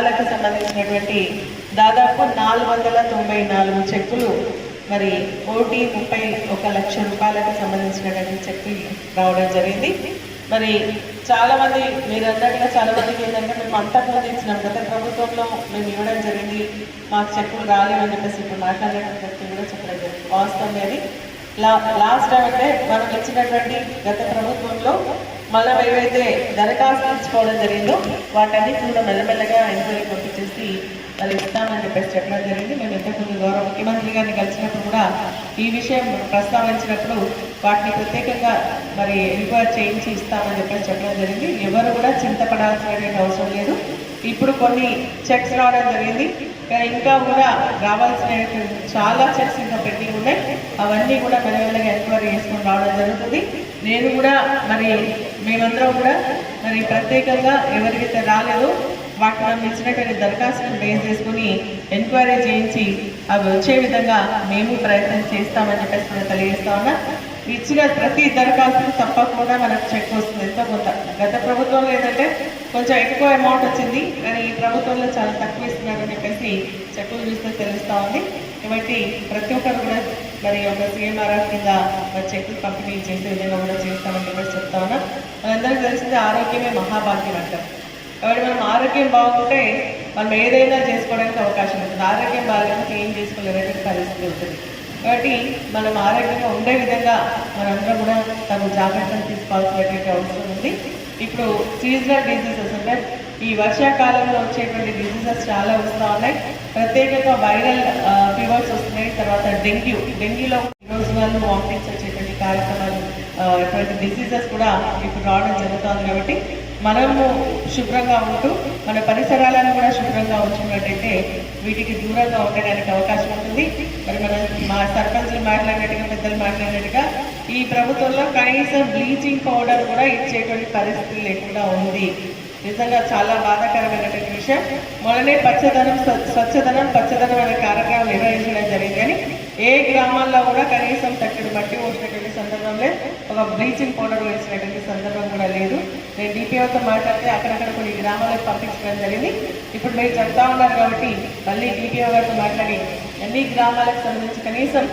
జిల్లాలకు సంబంధించినటువంటి దాదాపు నాలుగు వందల తొంభై నాలుగు చెక్కులు మరి కోటి ముప్పై ఒక లక్ష రూపాయలకు సంబంధించినటువంటి చెక్కులు రావడం జరిగింది. మరి చాలామంది మీరు అన్నట్టుగా చాలా మందికి ఏంటంటే మేము అంతకుముందు ఇచ్చినాం గత ప్రభుత్వంలో మేము ఇవ్వడం జరిగింది మాకు చెక్కులు రాలేవని చెప్పేసి ఇప్పుడు మాట్లాడేటప్పుడు కూడా చెప్పడం జరిగింది వాస్తవం అది. లా లాస్ట్ అయితే మనం ఇచ్చినటువంటి గత ప్రభుత్వంలో మనం ఏవైతే దరఖాస్తులు ఇచ్చుకోవడం జరిగిందో వాటన్నిటి కూడా మెల్లమెల్లగా ఎంక్వైరీ పంపించేసి వాళ్ళు ఇస్తామని చెప్పేసి చెప్పడం జరిగింది. మేము ఇంతకుముందు గౌరవ ముఖ్యమంత్రి గారిని కలిసినప్పుడు కూడా ఈ విషయం ప్రస్తావించినప్పుడు వాటిని ప్రత్యేకంగా మరి రిఫర్ చేయించి ఇస్తామని చెప్పేసి చెప్పడం జరిగింది. ఎవరు కూడా చింతపడాల్సినటువంటి అవసరం లేదు. ఇప్పుడు కొన్ని చెక్స్ రావడం జరిగింది. ఇంకా కూడా రావాల్సినటువంటి చాలా చెక్స్ ఇంకా పెండింగ్ ఉన్నాయి. అవన్నీ కూడా మెల్లమెల్లగా ఎంక్వైరీ చేసుకొని రావడం జరుగుతుంది. నేను కూడా మరి మేమందరం కూడా మరి ప్రత్యేకంగా ఎవరికైతే రాలేదో వాటి మనం ఇచ్చినటువంటి దరఖాస్తును బేస్ చేసుకుని ఎంక్వైరీ చేయించి అవి వచ్చే విధంగా మేము ప్రయత్నం చేస్తామని చెప్పేసి తెలియజేస్తా ఉన్నా. ఇచ్చిన ప్రతి దరఖాస్తు తప్పకుండా మనకు చెక్ వస్తుంది. ఎంతో కొంత? గత ప్రభుత్వంలో ఏంటంటే కొంచెం ఎక్కువ అమౌంట్ వచ్చింది. కానీ ఈ ప్రభుత్వంలో చాలా తక్కువ ఇస్తున్నారని చెప్పేసి చెక్కులు చూస్తే తెలుస్తూ ఉంది. కాబట్టి ప్రతి ఒక్కరు కూడా మరి ఒక సీఎంఆర్ఎఫ్ కింద చెక్కులు పంపిణీ చేసే విధంగా కూడా చేస్తామని చెప్పేసి చెప్తా ఉన్నా. మనందరికీ తెలిసింది ఆరోగ్యమే మహాభాగ్యం అంటారు. కాబట్టి మనం ఆరోగ్యం బాగుంటే మనం ఏదైనా చేసుకోవడానికి అవకాశం ఉంటుంది. ఆరోగ్యం బాగాలేకపోతే ఏం చేసుకోలేదంటే పరిస్థితి ఉంటుంది. కాబట్టి మనం ఆరోగ్యంగా ఉండే విధంగా మనందరం కూడా తగు జాగ్రత్తలు తీసుకోవాల్సినటువంటి అవసరం ఉంది. ఇప్పుడు సీజనల్ డిసీజెస్ అంటే ఈ వర్షాకాలంలో వచ్చేటువంటి డిసీజెస్ చాలా వస్తూ ఉన్నాయి. ప్రత్యేకంగా వైరల్ ఫీవర్స్ వస్తున్నాయి. తర్వాత డెంగ్యూ. డెంగ్యూలో రోజు వాళ్ళు వామిటింగ్స్ వచ్చేటువంటి కార్యక్రమాలు ఇటువంటి డిసీజెస్ కూడా ఇప్పుడు రావడం జరుగుతుంది కాబట్టి మనము శుభ్రంగా ఉంటూ మన పరిసరాలను కూడా శుభ్రంగా ఉంచుకున్నట్టయితే వీటికి దూరంగా ఉండడానికి అవకాశం ఉంటుంది. మరి మన మా సర్పంచులు మాట్లాడినట్టుగా పెద్దలు మాట్లాడినట్టుగా ఈ ప్రభుత్వంలో కనీసం బ్లీచింగ్ పౌడర్ కూడా ఇచ్చేటువంటి పరిస్థితి లేకుండా ఉంది. నిజంగా చాలా బాధాకరమైనటువంటి విషయం. మొన్ననే పచ్చదనం స్వచ్ఛదనం పచ్చదనం అనే కార్యక్రమం నిర్వహించడం జరిగింది. కానీ ఏ గ్రామాల్లో కూడా కనీసం తక్కడి మట్టి పోసినటువంటి సందర్భంలో ఒక బ్లీచింగ్ పౌడర్ వేసినటువంటి సందర్భం కూడా లేదు. నేను డిపిఓతో మాట్లాడితే అక్కడక్కడ కొన్ని గ్రామాలకు పంపించడం జరిగింది. ఇప్పుడు మీరు చెప్తా ఉన్నారు కాబట్టి మళ్ళీ డిపిఓ గారితో మాట్లాడి అన్ని గ్రామాలకు సంబంధించి కనీసం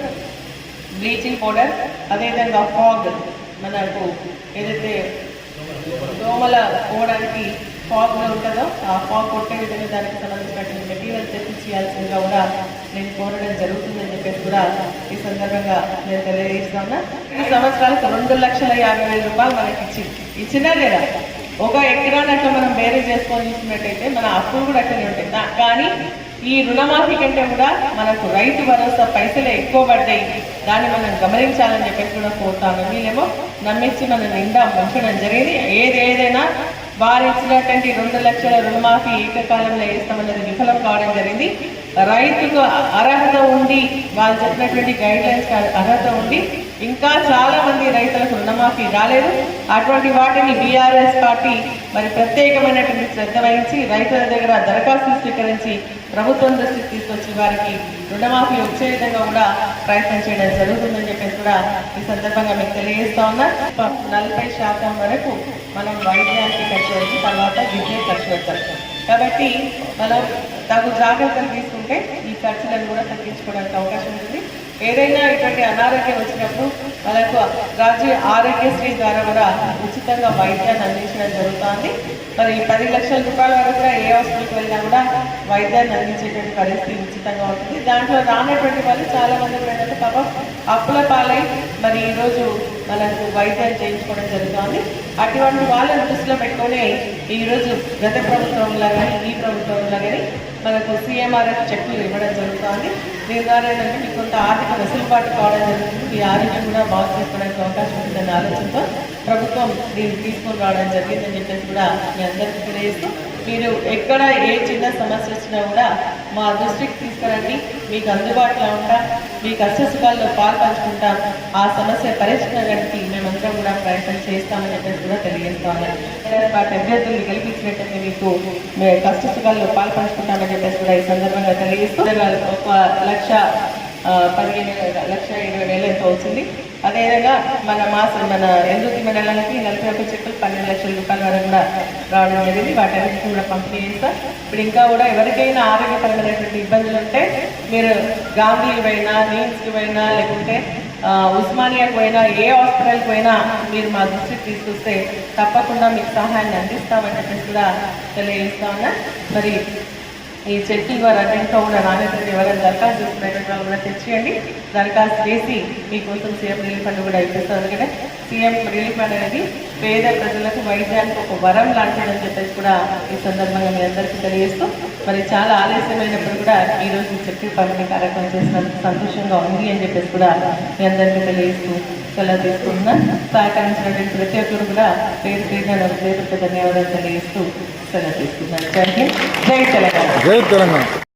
బ్లీచింగ్ పౌడర్ అదేవిధంగా ఫాగ్ మనకు ఏదైతే దోమల పోవడానికి ఫాగ్ ఉంటుందో? ఆ ఫాగ్ కొట్టే విధంగా దానికి సంబంధించినటువంటి మెటీరియల్ తెప్పించి తెప్పించాల్సిందిగా కూడా నేను కోరడం జరుగుతుందని చెప్పేసి కూడా ఈ సందర్భంగా నేను తెలియజేస్తా ఉన్నా ఈ సంవత్సరాలకు రెండు లక్షల యాభై వేల రూపాయలు మనకి ఇచ్చింది ఇచ్చినా లేదా? ఒక ఎకరానట్లు అట్లా మనం బేరీ చేసుకొని చూసినట్టయితే మన అప్పులు కూడా అట్లనే ఉంటాయి. కానీ ఈ రుణమాఫీ కంటే కూడా మనకు రైతు భరోసా పైసలు ఎక్కువ పడ్డాయి. దాన్ని మనం గమనించాలని చెప్పేసి కూడా కోరుతాను. వీళ్ళేమో నమ్మించి మన నిండా ముంచడం జరిగింది. ఏది ఏదైనా వారు ఇచ్చినటువంటి రెండు లక్షల రుణమాఫీ ఏకకాలంలో వేస్తామన్నది విఫలం కావడం జరిగింది. రైతుకు అర్హత ఉండి వాళ్ళు చెప్పినటువంటి గైడ్ లైన్స్ అర్హత ఉండి ఇంకా చాలా మంది రైతులకు రుణమాఫీ రాలేదు. అటువంటి వాటిని బీఆర్ఎస్ పార్టీ మరి ప్రత్యేకమైనటువంటి శ్రద్ధ వహించి రైతుల దగ్గర దరఖాస్తు స్వీకరించి ప్రభుత్వం దృష్టికి తీసుకొచ్చి వారికి రుణమాఫీ వచ్చే విధంగా కూడా ప్రయత్నం చేయడం జరుగుతుందని చెప్పేసి కూడా ఈ సందర్భంగా మీకు తెలియజేస్తా ఉన్నా. నలభై శాతం వరకు మనం వైద్యానికి ఖర్చు పెట్టి తర్వాత విద్య ఖర్చు పెడతాం. కాబట్టి మనం తగు జాగ్రత్తలు తీసుకుంటే ఈ ఖర్చులను కూడా తగ్గించుకోవడానికి అవకాశం ఉంటుంది. ఏదైనా ఇటువంటి అనారోగ్యం వచ్చినప్పుడు మనకు రాజ్య ఆరోగ్యశ్రీ ద్వారా కూడా ఉచితంగా వైద్యాన్ని అందించడం జరుగుతుంది. మరి పది లక్షల రూపాయల వరకు కూడా ఏ హాస్పిటల్కి వెళ్ళినా కూడా వైద్యాన్ని అందించేటువంటి పరిస్థితి ఉచితంగా ఉంటుంది. దాంట్లో రానటువంటి వాళ్ళు చాలా మంది ఏంటంటే పాపం అప్పుల పాలై మరి ఈరోజు మనకు వైద్యం చేయించుకోవడం జరుగుతుంది. అటువంటి వాళ్ళని దృష్టిలో పెట్టుకొని ఈరోజు గత ప్రభుత్వంలో కానీ ఈ ప్రభుత్వంలో కానీ మనకు సీఎంఆర్ఎఫ్ చెక్కులు ఇవ్వడం జరుగుతుంది. దీని ద్వారా ఏంటంటే మీకు కొంత ఆర్థిక వెసులుబాటు కావడం జరుగుతుంది మీ ఆరోగ్యం కూడా బాగు చేసుకోవడానికి అవకాశం ఉంటుందన్న ఆలోచనతో ప్రభుత్వం దీన్ని తీసుకొని రావడం జరిగిందని చెప్పేసి కూడా మీ అందరికీ తెలియజేస్తూ మీరు ఎక్కడ ఏ చిన్న సమస్య వచ్చినా కూడా మా దృష్టికి తీసుకురండి. మీకు అందుబాటులో ఉంటా. మీ కష్ట సుఖాల్లో పాలు ఆ సమస్య పరిష్కారానికి మేమందరం కూడా ప్రయత్నం చేస్తామని చెప్పేసి కూడా తెలియజేస్తాము వాటి అభ్యర్థులను గెలిపించినట్టు మీకు మేము కష్ట సుఖాల్లో పాల్పంచుకుంటామని చెప్పేసి కూడా ఈ సందర్భంగా తెలియజేస్తూ ఒక లక్ష పదిహేను లక్ష ఇరవై వేలు ఎంత అవుతుంది. అదేవిధంగా మన మాస మన ఎందుకు మండలానికి నలభై ఒక్క చెక్కులు పన్నెండు లక్షల రూపాయల వరకు కూడా రావడం జరిగింది. వాటన్నిటికీ కూడా పంపిణీ చేస్తాం. ఇప్పుడు ఇంకా కూడా ఎవరికైనా ఆరోగ్యపరమైనటువంటి ఇబ్బందులు ఉంటే మీరు గాంధీకి పోయినా నీమ్స్కి పోయినా లేకుంటే ఉస్మానియాకి పోయినా ఏ హాస్పిటల్కి పోయినా మీరు మా దృష్టికి తీసుకొస్తే తప్పకుండా మీకు సహాయాన్ని అందిస్తామని చెప్పేసి కూడా తెలియజేస్తా ఉన్నా. మరి ఈ చెక్కింగ్ వారు అన్నింటితో ఉన్న నాణ్యతని ఎవరైనా దరఖాస్తు చేసుకునేటువంటి వాళ్ళు కూడా తెచ్చేయండి దరఖాస్తు చేసి మీకోసం సీఎం రిలీఫ్ ఫండ్ కూడా ఇప్పిస్తాం. ఎందుకంటే సీఎం రిలీఫ్ ఫండ్ అనేది పేద ప్రజలకు వైద్యానికి ఒక వరం లాంటిదని చెప్పేసి కూడా ఈ సందర్భంగా మీ అందరికీ తెలియజేస్తూ మరి చాలా ఆలస్యమైనప్పుడు కూడా ఈ రోజు పంపిణీ కార్యక్రమం చేసినందుకు సంతోషంగా ఉంది అని చెప్పేసి కూడా మీ అందరికీ తెలియజేస్తూ సెలవు తీసుకుంటున్నా. సహకరించినటువంటి ప్రతి ఒక్కరు కూడా పేరు పేరున హృదయపూర్వక ధన్యవాదాలు తెలియజేస్తూ సెలవు తీసుకుంటున్నాను. జై తెలంగాణ. జై తెలంగాణ.